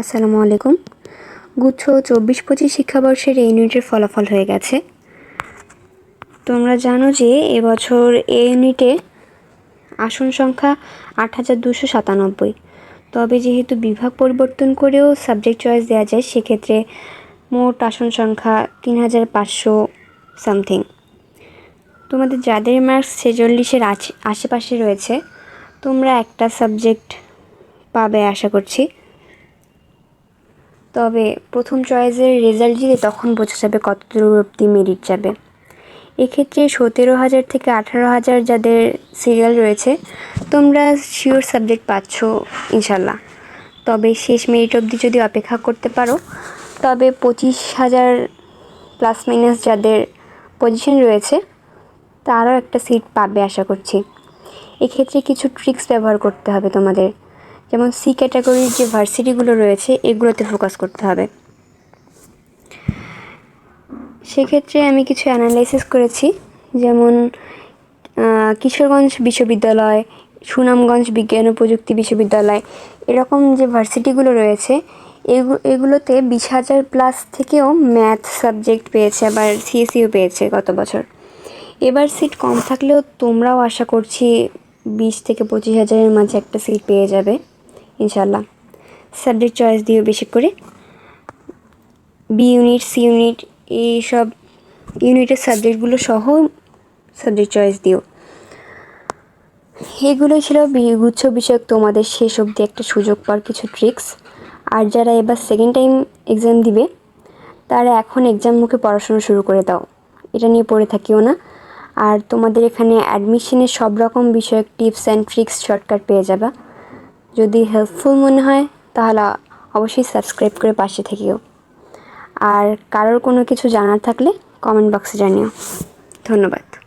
আসসালামু আলাইকুম। গুচ্ছ চব্বিশ পঁচিশ শিক্ষাবর্ষের এই ইউনিটের ফলাফল হয়ে গেছে। তোমরা জানো যে এবছর এই ইউনিটে আসন সংখ্যা আট হাজার দুশো সাতানব্বই। তবে যেহেতু বিভাগ পরিবর্তন করেও সাবজেক্ট চয়েস দেওয়া যায়, সেক্ষেত্রে মোট আসন সংখ্যা তিন হাজার পাঁচশো সামথিং। তোমাদের যাদের মার্কস ছেচল্লিশের আশেপাশে রয়েছে, তোমরা একটা সাবজেক্ট পাবে আশা করছি। তবে প্রথম চয়েসের রেজাল্ট দিলে তখন বোঝা যাবে কত দূর অব্দি মেরিট যাবে। এক্ষেত্রে সতেরো হাজার থেকে আঠারো হাজার যাদের সিরিয়াল রয়েছে, তোমরা শিওর সাবজেক্ট পাচ্ছ ইনশাল্লাহ। তবে শেষ মেরিট অবধি যদি অপেক্ষা করতে পারো, তবে পঁচিশ হাজার প্লাস মাইনাস যাদের পজিশন রয়েছে, তারাও একটা সিট পাবে আশা করছি। এক্ষেত্রে কিছু ট্রিক্স ব্যবহার করতে হবে তোমাদের। যেমন সি ক্যাটাগরির যে ভার্সিটিগুলো রয়েছে, এগুলোতে ফোকাস করতে হবে। সেক্ষেত্রে আমি কিছু অ্যানালাইসিস করেছি, যেমন কিশোরগঞ্জ বিশ্ববিদ্যালয়, সুনামগঞ্জ বিজ্ঞান ও প্রযুক্তি বিশ্ববিদ্যালয়, এরকম যে ভার্সিটিগুলো রয়েছে এগুলোতে বিশ হাজার প্লাস থেকেও ম্যাথ সাবজেক্ট পেয়েছে, আবার সিএসিও পেয়েছে গত বছর। এবার সিট কম থাকলেও তোমরাও আশা করছি বিশ থেকে পঁচিশ হাজারের মাঝে একটা সিট পেয়ে যাবে। ইনশাল্লাহ সাবজেক্ট চয়েস দিও বেশি করে। বি ইউনিট সি ইউনিট এইসব ইউনিটের সাবজেক্টগুলো সহ সাবজেক্ট চয়েস দিও। এগুলো ছিল গুচ্ছ বিষয়ক তোমাদের শেষ অবধি একটা সুযোগ পাওয়ার কিছু ট্রিক্স আর যারা এবার সেকেন্ড টাইম এক্সাম দিবে, তারা এখন এক্সাম মুখে পড়াশোনা শুরু করে দাও। এটা নিয়ে পড়ে থাকিও না। আর তোমাদের এখানে অ্যাডমিশনের সব রকম বিষয়ক টিপস অ্যান্ড ট্রিক্স শর্টকাট পেয়ে যাবা। যদি হেল্পফুল মনে হয়, তাহলে অবশ্যই সাবস্ক্রাইব করে পাশে থেকেও। আর কারোর কোনো কিছু জানার থাকলে কমেন্ট বক্সে জানিও। ধন্যবাদ।